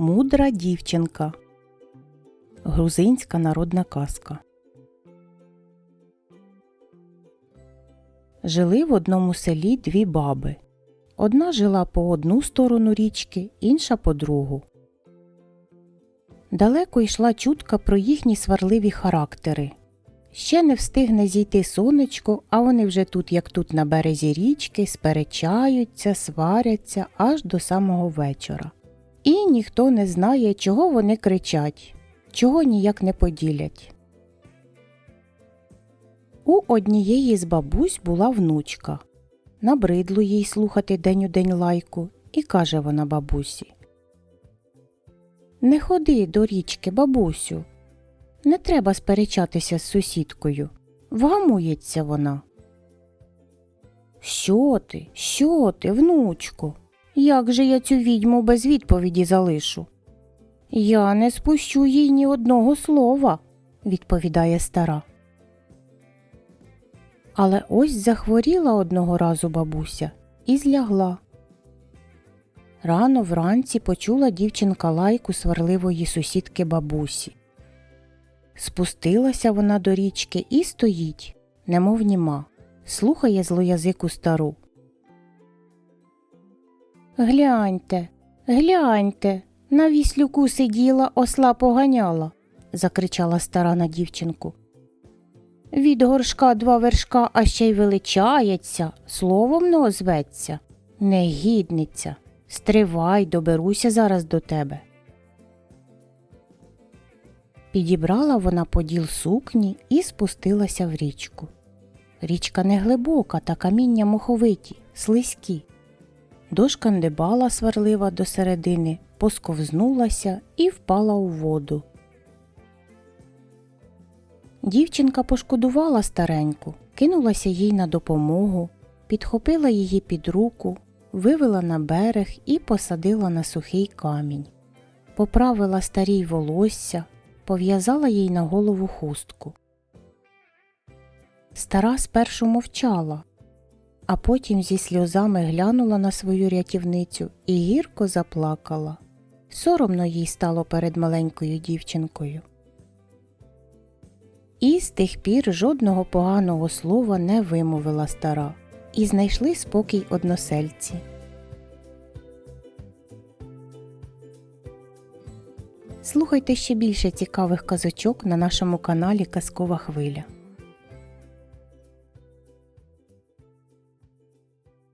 Мудра дівчинка. Грузинська народна казка. Жили в одному селі дві баби. Одна жила по одну сторону річки, інша по другу. Далеко йшла чутка про їхні сварливі характери. Ще не встигне зійти сонечко, а вони вже тут, як тут на березі річки, сперечаються, сваряться аж до самого вечора. І ніхто не знає, чого вони кричать, чого ніяк не поділять. У однієї з бабусь була внучка. Набридло їй слухати день у день лайку, і каже вона бабусі. Не ходи до річки, бабусю. Не треба сперечатися з сусідкою. Вгамується вона. Що ти, що ти, внучко? Як же я цю відьму без відповіді залишу? Я не спущу їй ні одного слова, відповідає стара. Але ось захворіла одного разу бабуся і злягла. Рано вранці почула дівчинка лайку сварливої сусідки бабусі. Спустилася вона до річки і стоїть, немов німа, слухає злоязику стару. Гляньте, гляньте, на віслюку сиділа, осла поганяла, закричала стара на дівчинку. Від горшка два вершка, а ще й величається, словом не озветься. Негідниця, стривай, доберуся зараз до тебе. Підібрала вона поділ сукні і спустилася в річку. Річка не глибока, та каміння моховиті, слизькі. Дошка ndебала сварлива до середини, посковзнулася і впала у воду. Дівчинка пошкодувала стареньку, кинулася їй на допомогу, підхопила її під руку, вивела на берег і посадила на сухий камінь. Поправила старій волосся, пов'язала їй на голову хустку. Стара спершу мовчала, а потім зі сльозами глянула на свою рятівницю і гірко заплакала. Соромно їй стало перед маленькою дівчинкою. І з тих пір жодного поганого слова не вимовила стара, і знайшли спокій односельці. Слухайте ще більше цікавих казочок на нашому каналі Казкова Хвиля.